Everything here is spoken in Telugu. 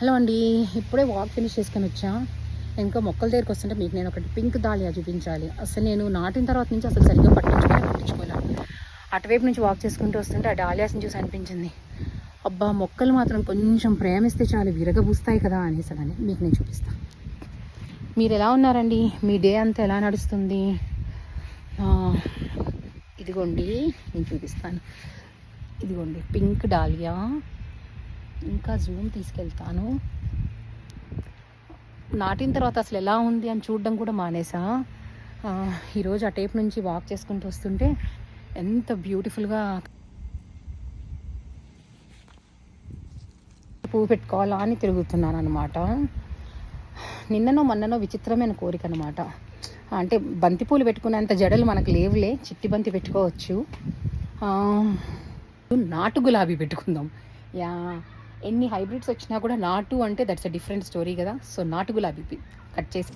హలో అండి ఇప్పుడే వాక్ ఫినిష్ చేసుకొని వచ్చా. ఇంకా మొక్కల దగ్గరికి వస్తుంటే మీకు నేను ఒకటి పింక్ దాలియా చూపించాలి. అసలు నేను నాటిన తర్వాత నుంచి అసలు సరిగ్గా పట్టించుకోలే పట్టించుకోలే. అటువైపు నుంచి వాక్ చేసుకుంటూ వస్తుంటే ఆ డాలియాస్ని చూసి అనిపించింది. అబ్బా మొక్కలు మాత్రం కొంచెం ప్రేమిస్తే చాలు విరగబూస్తాయి కదా అనేసి అని మీకు నేను చూపిస్తాను మీరు ఎలా ఉన్నారండి? మీ డే అంతా ఎలా నడుస్తుంది? ఇదిగోండి నేను చూపిస్తాను. ఇదిగోండి పింక్ డాలియా ఇంకా జూమ్ తీసుకెళ్తాను. నాటిన తర్వాత అసలు ఎలా ఉంది అని చూడడం కూడా మానేసా. ఈరోజు ఆ టేప్ నుంచి వాక్ చేసుకుంటూ వస్తుంటే ఎంత బ్యూటిఫుల్గా పువ్వు పెట్టుకోవాలా అని తిరుగుతున్నాను అనమాట నిన్ననో మొన్ననో విచిత్రమైన కోరిక అనమాట అంటే బంతిపూలు పెట్టుకునేంత జడలు మనకు లేవులే చిట్టి బంతి పెట్టుకోవచ్చు. నాటు గులాబీ పెట్టుకుందాం. యా. ఎన్ని హైబ్రిడ్స్ వచ్చినా కూడా నాటు అంటే దట్స్ అ డిఫరెంట్ స్టోరీ కదా. సో నాటు గులాబీ కట్ చేసి